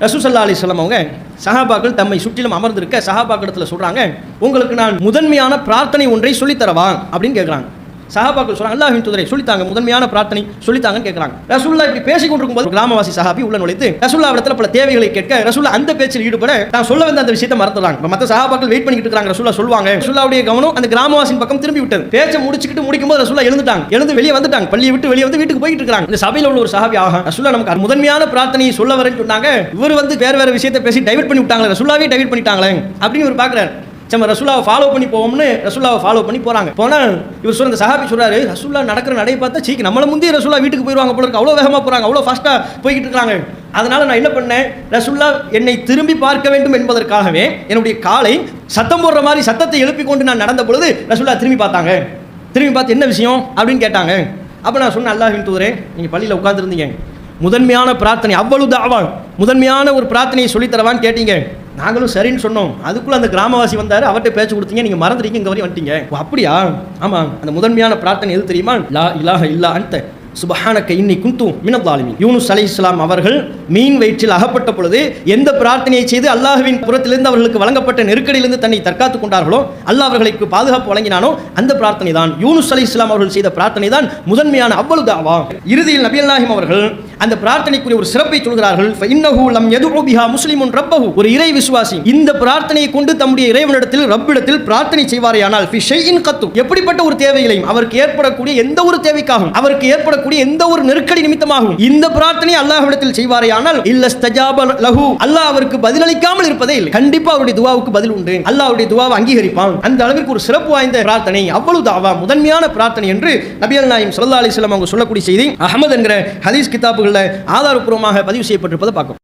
ரசூசல்லா அலிஸ்லாம் அவங்க சஹாபாக்கள் தம்மை சுற்றிலும் அமர்ந்திருக்க சஹாபாக்கிடத்தில் சொல்றாங்க உங்களுக்கு நான் முதன்மையான பிரார்த்தனை ஒன்றை சொல்லித்தரவா? அப்படின்னு கேட்குறாங்க சஹாபாக்கள் சொல்றாங்க அல்லாஹின் துதரை சொல்லித்தாங்க முதன்மையான பிரார்த்தனை சொல்லித்தாங்கன்னு கேட்குறாங்க ரசுல்லா இப்படி பேசிக் கொண்டிருக்கும் போது கிராமவாசி சஹாபி உள்ள நுழைத்து ரசுல்லா இடத்துல பல தேவைகளை கேட்க ரசுல்லா அந்த பேச்சில் ஈடுபட நான் சொல்ல வந்த அந்த விஷயத்தை மறந்துறாங்க. இப்ப மற்ற சஹாபாக்கள் வெயிட் பண்ணிட்டு இருக்காங்க ரசுல்லா சொல்லுவாங்க. ரசுல்லாவுடைய கவனம் அந்த கிராமவாசின் பக்கம் திரும்பி விட்டது. பேச்சை முடிச்சுக்கிட்டு முடிக்கும் போது ரசுல்லா எழுந்துட்டாங்க. எழுந்து வெளியே வந்துட்டாங்க. பள்ளியை விட்டு வெளியே வந்து வீட்டுக்கு போயிட்டு இருக்காங்க இந்த சபையில் உள்ள ஒரு சஹாபி ஆகா ரசுல்லா நமக்கு முதன்மையான பிரார்த்தனையை சொல்ல வரேன்னு சொன்னாங்க. இவர் வந்து வேற வேற விஷயத்தை பேசி டைவர்ட் பண்ணி விட்டாங்களே ரசுல்லாவே டைவர்ட் பண்ணிட்டாங்களே அப்படின்னு இவர் பார்க்குறாரு நம்ம ரசுல்லாவை ஃபாலோ பண்ணி போவோம்னு ரசுல்லாவை ஃபாலோ பண்ணி போறாங்க. போனால் இவர் சொல்ற இந்த சஹாபி சொல்றாரு ரசுல்லா நடக்கிற நடையை பார்த்தா சீக்கு நம்மள முந்தைய ரசுல்லா வீட்டுக்கு போயிடுவாங்க போல இருக்கு. அவ்வளோ வேகமாக போறாங்க அவ்வளோ ஃபாஸ்ட்டாக போய்கிட்டு இருக்காங்க அதனால நான் என்ன பண்ணேன்? ரசுல்லா என்னை திரும்பி பார்க்க வேண்டும் என்பதற்காகவே என்னுடைய காலை சத்தம் போடுற மாதிரி சத்தத்தை எழுப்பி கொண்டு நான் நடந்த பொழுது ரசுல்லா திரும்பி பார்த்தாங்க. திரும்பி பார்த்து என்ன விஷயம் அப்படின்னு கேட்டாங்க. அப்போ நான் சொன்னேன் அல்லாஹின் தூதரே நீங்கள் பள்ளியில் உட்காந்துருந்தீங்க முதன்மையான பிரார்த்தனை அவ்வளவு தாவான் முதன்மையான ஒரு பிரார்த்தனையை சொல்லித்தரவான்னு கேட்டீங்க. நாங்களும் சரின்னு சொன்னோம். அதுக்குள்ளே அந்த கிராமவாசி வந்தார். அவர்கிட்ட பேச்சு கொடுத்தீங்க. நீங்கள் மறந்துட்டீங்க. இங்கே வரையும் வந்துட்டீங்க. ஓ, அப்படியா? ஆமா. அந்த முதன்மையான பிரார்த்தனை எது தெரியுமா? லா இலாஹ இல்லா அந்த சுபஹானக்க இன்னி குந்தும் மினத்தாலிமி யூனுஸ் அலை இஸ்லாம் அவர்கள் மீன் வயிற்றில் அகப்பட்ட பொழுது எந்த பிரார்த்தனையை செய்து அல்லாஹுவின் புறத்திலிருந்து அவர்களுக்கு வழங்கப்பட்ட நெருக்கடியிலிருந்து தன்னை தற்காத்துக் கொண்டார்களோ அல்லாஹ் அவர்களுக்கு பாதுகாப்பு வழங்கினானோ அந்த பிரார்த்தனை தான் யூனுஸ் அலை இஸ்லாம் அவர்கள் செய்த பிரார்த்தனை தான் முதன்மையான அவ்வளவு தாவா. இறுதியில் நபி அல்லாஹிம் அவர்கள் அந்த பிரார்த்தனைக்குரிய ஒரு சிறப்பை சொல்கிறார்கள். "ஃபஇன்னஹு லம் யதுஉ பிஹா முஸ்லிமுன் ரப்பஹு. ஒரு இறை விசுவாசி. இந்த பிரார்த்தனையை கொண்டு தம்முடைய இறைவனிடத்தில் ரப்பிடத்தில் பிரார்த்தனை செய்வாரேயானால் ஃபி ஷைஇன் கத்து எப்படிப்பட்ட ஒரு தேவைகளையும் அவருக்கு ஏற்படக்கூடிய எந்த ஒரு தேவைக்காகவும் அவருக்கு ஏற்படக்கூடிய எந்த ஒரு நெருக்கடி நிமித்தமாகவும் இந்த பிரார்த்தனை அல்லாஹ்விடத்தில் செய்வாரேயானால் இல்ல ஸ்தஜாப லஹு. அல்லாஹ் அவருக்கு பதிலளிக்காமல் இருப்பதே இல்லை. கண்டிப்பா அவருடைய துவாவுக்கு பதில் உண்டு. அல்லாஹ்வுடைய துவாவை அங்கீகரிப்பான். அந்த அளவிற்கு ஒரு சிறப்பு வாய்ந்த பிரார்த்தனை. அவ்வளவு தாவா முதன்மையான பிரார்த்தனை என்று நபியல் நாயம் சல்லா அலிஸ்லாம் அவங்க சொல்லக்கூடிய செய்தி. அகமது என்கிற ஹதீஸ் கிதாபு கிதாபுகளில் ஆதாரப்பூர்வமாக பதிவு செய்யப்பட்டிருப்பதை பார்க்கும்